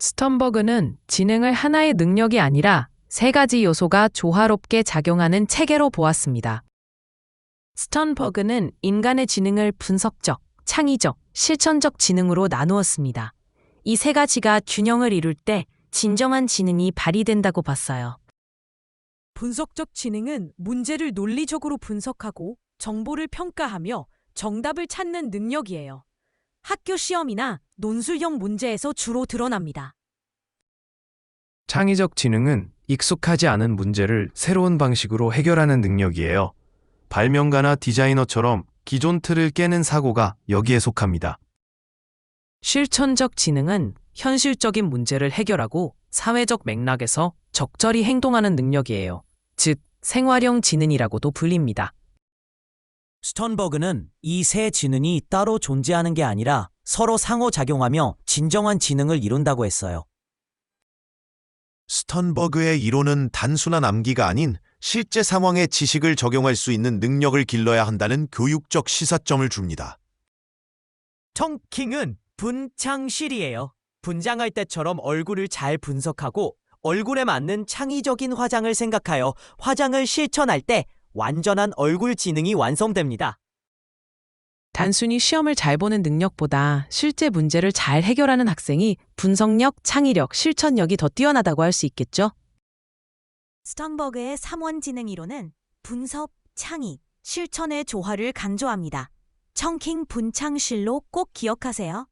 스턴버그는 지능을 하나의 능력이 아니라 세 가지 요소가 조화롭게 작용하는 체계로 보았습니다. 스턴버그는 인간의 지능을 분석적, 창의적, 실천적 지능으로 나누었습니다. 이 세 가지가 균형을 이룰 때 진정한 지능이 발휘된다고 봤어요. 분석적 지능은 문제를 논리적으로 분석하고 정보를 평가하며 정답을 찾는 능력이에요. 학교 시험이나 논술형 문제에서 주로 드러납니다. 창의적 지능은 익숙하지 않은 문제를 새로운 방식으로 해결하는 능력이에요. 발명가나 디자이너처럼 기존 틀을 깨는 사고가 여기에 속합니다. 실천적 지능은 현실적인 문제를 해결하고 사회적 맥락에서 적절히 행동하는 능력이에요. 즉, 생활형 지능이라고도 불립니다. 스턴버그는 이 세 지능이 따로 존재하는 게 아니라 서로 상호작용하며 진정한 지능을 이룬다고 했어요. 스턴버그의 이론은 단순한 암기가 아닌 실제 상황에 지식을 적용할 수 있는 능력을 길러야 한다는 교육적 시사점을 줍니다. 청킹은 분창실이에요. 분장할 때처럼 얼굴을 잘 분석하고 얼굴에 맞는 창의적인 화장을 생각하여 화장을 실천할 때 완전한 얼굴 지능이 완성됩니다. 단순히 시험을 잘 보는 능력보다 실제 문제를 잘 해결하는 학생이 분석력, 창의력, 실천력이 더 뛰어나다고 할 수 있겠죠? 스턴버그의 3원 지능 이론은 분석, 창의, 실천의 조화를 강조합니다. 청킹 분창실로 꼭 기억하세요.